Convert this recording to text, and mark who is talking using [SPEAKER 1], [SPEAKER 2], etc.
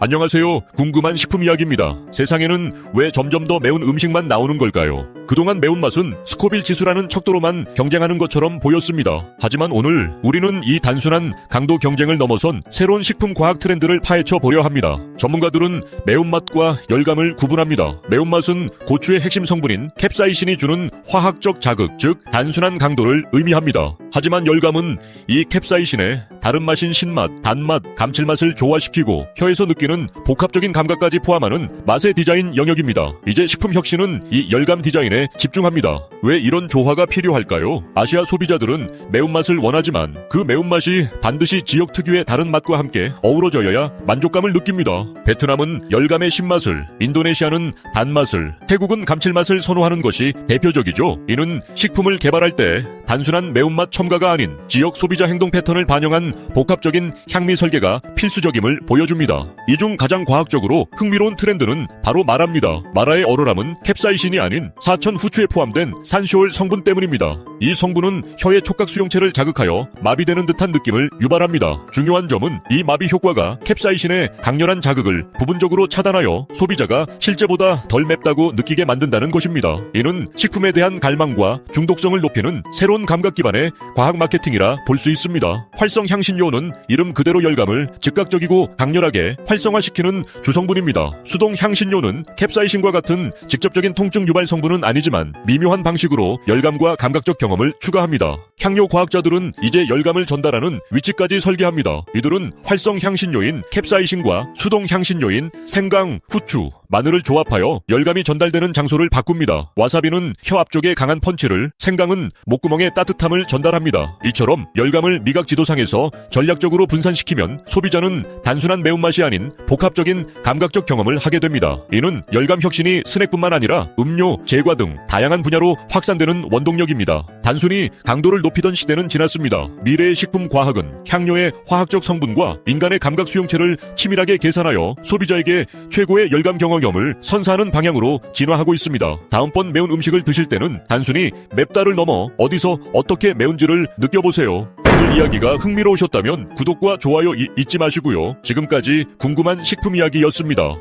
[SPEAKER 1] 안녕하세요. 궁금한 식품 이야기입니다. 세상에는 왜 점점 더 매운 음식만 나오는 걸까요? 그동안 매운맛은 스코빌 지수라는 척도로만 경쟁하는 것처럼 보였습니다. 하지만 오늘 우리는 이 단순한 강도 경쟁을 넘어선 새로운 식품 과학 트렌드를 파헤쳐 보려 합니다. 전문가들은 매운맛과 열감을 구분합니다. 매운맛은 고추의 핵심 성분인 캡사이신이 주는 화학적 자극, 즉 단순한 강도를 의미합니다. 하지만 열감은 이 캡사이신의 다른 맛인 신맛, 단맛, 감칠맛을 조화시키고 혀에서 느끼는 복합적인 감각까지 포함하는 맛의 디자인 영역입니다. 이제 식품 혁신은 이 열감 디자인에 집중합니다. 왜 이런 조화가 필요할까요? 아시아 소비자들은 매운맛을 원하지만 그 매운맛이 반드시 지역 특유의 다른 맛과 함께 어우러져야 만족감을 느낍니다. 베트남은 열감의 신맛을, 인도네시아는 단맛을, 태국은 감칠맛을 선호하는 것이 대표적이죠. 이는 식품을 개발할 때 단순한 매운맛 첨 가가 아닌 지역 소비자 행동 패턴을 반영한 복합적인 향미 설계가 필수적임을 보여줍니다. 이 중 가장 과학적으로 흥미로운 트렌드는 바로 마라입니다. 마라의 얼얼함은 캡사이신이 아닌 사천 후추에 포함된 산시올 성분 때문입니다. 이 성분은 혀의 촉각 수용체를 자극하여 마비되는 듯한 느낌을 유발합니다. 중요한 점은 이 마비 효과가 캡사이신의 강렬한 자극을 부분적으로 차단하여 소비자가 실제보다 덜 맵다고 느끼게 만든다는 것입니다. 이는 식품에 대한 갈망과 중독성을 높이는 새로운 감각 기반의 과학 마케팅이라 볼 수 있습니다. 활성 향신료는 이름 그대로 열감을 즉각적이고 강렬하게 활성화시키는 주성분입니다. 수동 향신료는 캡사이신과 같은 직접적인 통증 유발 성분은 아니지만 미묘한 방식으로 열감과 감각적 경험을 추가합니다. 향료 과학자들은 이제 열감을 전달하는 위치까지 설계합니다. 이들은 활성 향신료인 캡사이신과 수동 향신료인 생강, 후추, 마늘을 조합하여 열감이 전달되는 장소를 바꿉니다. 와사비는 혀 앞쪽에 강한 펀치를, 생강은 목구멍에 따뜻함을 전달합니다. 이처럼 열감을 미각 지도상에서 전략적으로 분산시키면 소비자는 단순한 매운맛이 아닌 복합적인 감각적 경험을 하게 됩니다. 이는 열감 혁신이 스낵뿐만 아니라 음료, 제과 등 다양한 분야로 확산되는 원동력입니다. 단순히 강도를 높이던 시대는 지났습니다. 미래의 식품 과학은 향료의 화학적 성분과 인간의 감각 수용체를 치밀하게 계산하여 소비자에게 최고의 열감 경험을 선사하는 방향으로 진화하고 있습니다. 다음번 매운 음식을 드실 때는 단순히 맵다를 넘어 어디서 어떻게 매운지를 느껴보세요. 오늘 이야기가 흥미로우셨다면 구독과 좋아요 이- 잊지 마시고요. 지금까지 궁금한 식품 이야기였습니다.